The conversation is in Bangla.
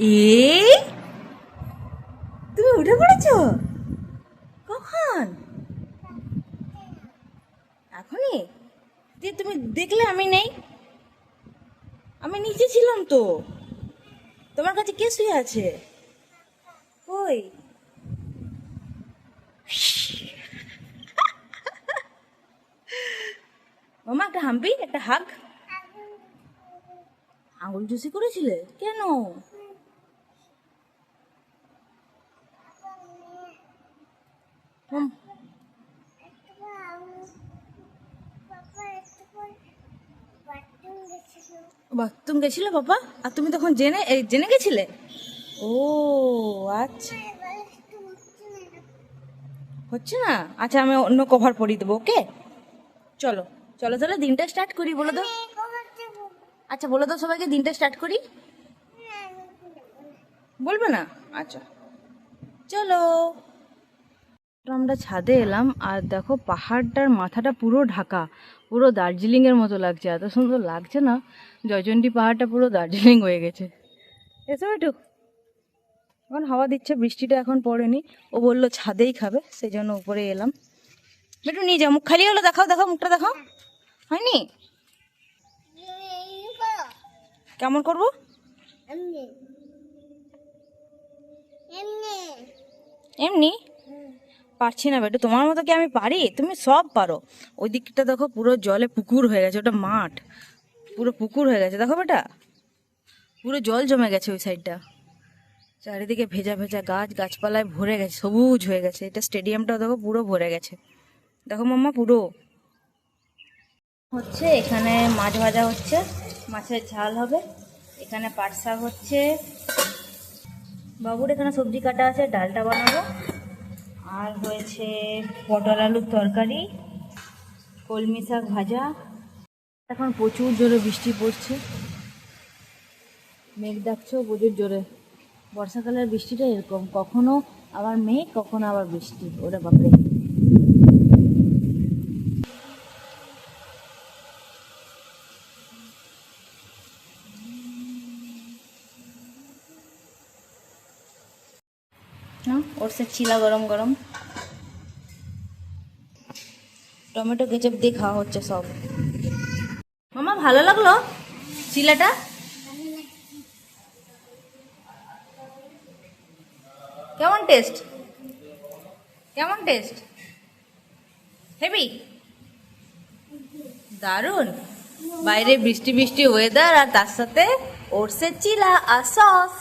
এই তুমি উঠে পড়েছো? কখন? এখনই? দিয়ে তুমি দেখলে আমি নেই। আমি নিচে ছিলাম তো। তোমার কাছে কে শুয়ে আছে? কই? মামা, একটা হাম্পি, একটা হাগ। আঙুল জুসি করেছিলে? কেন? হুম, বাথরুম গেছিলে বাবা? আর তুমি তখন জেনে জেনে গেছিলে? ও আচ্ছা। হচ্ছে না? আচ্ছা আমি অন্য কভার পরিয়ে দেবো ওকে? চলো চলো তাহলে দিনটা স্টার্ট করি বলে দাও আচ্ছা বলে দাও সবাইকে দিনটা স্টার্ট করি? বলবে না? আচ্ছা। চলো। তো আমরা ছাদে এলাম আর দেখো পাহাড়টার মাথাটা পুরো ঢাকা পুরো দার্জিলিংয়ের মতো লাগছে। এত সুন্দর লাগছে না জয়চন্ডী পাহাড়টা পুরো দার্জিলিং হয়ে গেছে। এসো একটু এখন হাওয়া দিচ্ছে বৃষ্টিটা এখন পড়েনি। ও বলল ছাদেই খাবে সেই জন্য উপরে এলাম। একটু নিয়ে যাও মুখ খালি হলো দেখাও দেখাও মুখটা দেখাও। হয়নি? কেমন করব? এমনি? পারছি না বেটু, তোমার মতো কি আমি পারি? তুমি সব পারো। ওই দিকটা দেখো, পুরো জলে পুকুর হয়ে গেছে, ওটা মাঠ। পুরো পুকুর হয়ে গেছে, দেখো বেটা। পুরো জল জমে গেছে ওই সাইডটা। চারিদিকে ভেজা ভেজা গাছ, গাছপালায় ভরে গেছে, সবুজ হয়ে গেছে। এটা স্টেডিয়ামটাও দেখো, পুরো ভরে গেছে। দেখো মাম্মা, পুরো। হচ্ছে এখানে মাছ ভাজা হচ্ছে, মাছের ঝাল হবে। এখানে পাট শাক হচ্ছে। বাবুর এখানে সবজি কাটা আছে, ডালটা বানাবো। আর হয়েছে পটল আলুর তরকারি, কলমি শাক ভাজা। এখন প্রচুর জোরে বৃষ্টি পড়ছে। মেঘ ডাকছেও প্রচুর জোরে। বর্ষাকালের বৃষ্টিটা এরকম। কখনো আবার মেঘ, কখনো আবার বৃষ্টি। ওরা বাপরে। ওর সে চিলা গরম গরম। টমেটো কেচাপ দিয়ে খাওয়া হচ্ছে সব। মামা, ভালো লাগল চিলাটা? কেমন টেস্ট? কেমন টেস্ট? হেভি? দারুণ বাইরে বৃষ্টি বৃষ্টি ওয়েদার আর তার সাথে ওরসের চিলা আর সস